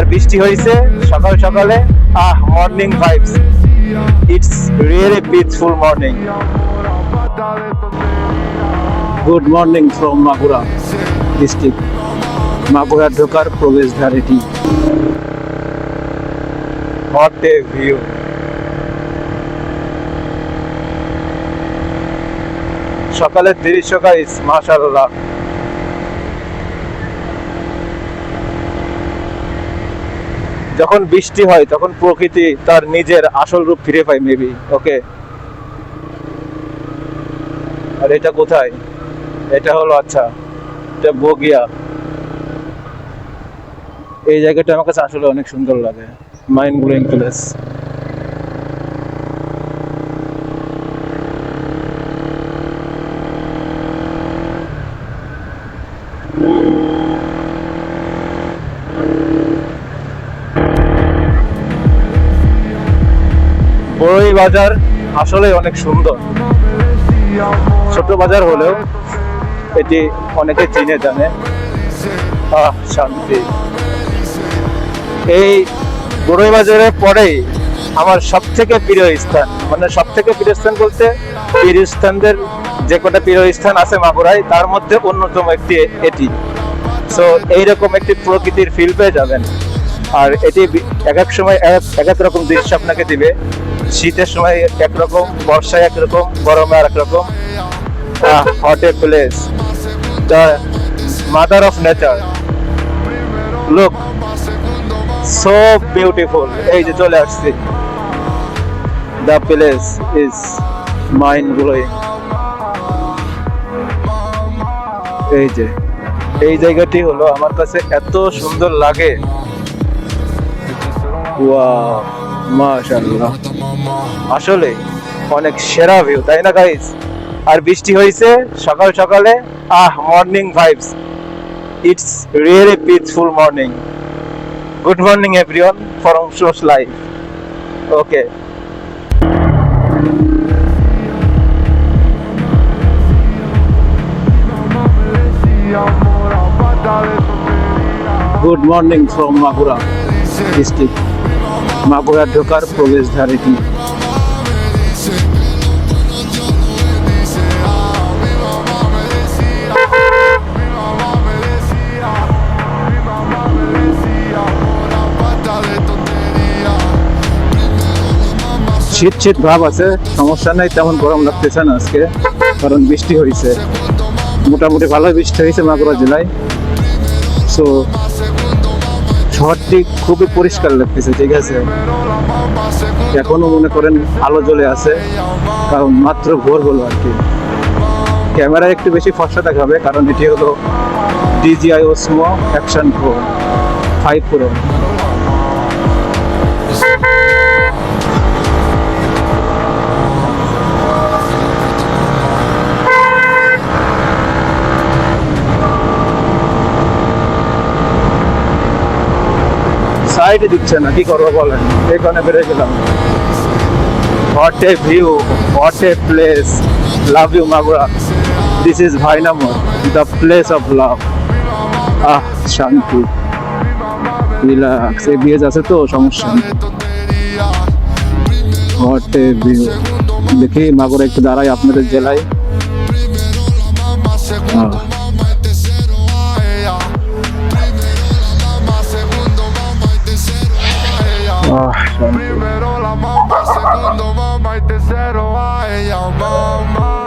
আর বৃষ্টি হয়েছে সকাল সকালে। আহ morning vibes it's really peaceful morning good morning from Magura district Magura ঢোকার প্রবেশদ্বার এটি হোয়াট এ ভিউ সকালের দৃশ্য গাইস মাশাআল্লাহ। যখন বৃষ্টি হয়, তখন প্রকৃতি তার নিজের আসল রূপ ফিরে পায় মেবি ওকে আর এটা কোথায়? এটা হলো আচ্ছা এটা বগিয়া। এই জায়গাটা আমার কাছে আসলে অনেক সুন্দর লাগে। মাইন্ড ব্লোয়িং প্লেস বড়ই বাজার আসলে অনেক সুন্দর। ছোট বাজার হলেও এটি অনেকে চিনে, জানে। আহ, শান্তি। এই বড়ই বাজারের পরেই আমার সব থেকে প্রিয় স্থান। মানে সব থেকে প্রিয় স্থান বলতে প্রিয় স্থানদের যে কটা প্রিয় স্থান আছে মাগুরায় তার মধ্যে অন্যতম একটি এটি। সো এইরকম একটি প্রকৃতির ফিল পেয়ে যাবেন। আর এটি এক এক সময় এক এক রকম দৃশ্য আপনাকে দিবে। শীতের সময় একরকম বর্ষায় একরকম গরমে আর একরকম hot a place the mother of nature look so beautiful এই যে চলে আসছি। The place is mind blowing এই যে, এই জায়গাটি হলো আমার কাছে এত সুন্দর লাগে। ওয়াও মাশাআল্লাহ। আসলে অনেক সেরা ভিউ তাই না গাইস আর বৃষ্টি হয়েছে সকাল সকালে, আহ morning vibes it's really peaceful morning good morning everyone from sos life okay good morning from Magura district Magura ঢোকার প্রবেশদ্বার এটি শীত শীত ভাব আছে, সমস্যা নাই, তেমন গরম লাগতেছে না আজকে, কারণ বৃষ্টি হয়েছে মোটামুটি ভালো বৃষ্টি হয়েছে মাগুরা জেলায়। সো শহরটি খুবই পরিষ্কার লাগতেছে, ঠিক আছে? এখনও মনে করেন আলো জ্বলে আছে, কারণ মাত্র ভোর হলো আর কি। ক্যামেরায় একটু বেশি ফর্সা দেখাবে, কারণ এটি হলো DJI Osmo Action pro five pro সাইডে দিচ্ছে না, কি করব বলেন? এখানে বেড়ে গেলাম। What a view what a place love you Magura this is ভাইনামর the place of love ah, শান্তি। রিল্যাক্স এই বিয়ে আছে তো, সমস্যা হোয়াট এ ভিউ দেখি, মাগুরা একটু দাঁড়াই আপনাদের জেলায়। Primero la mamá, segundo mamá y tercero a ella, mamá.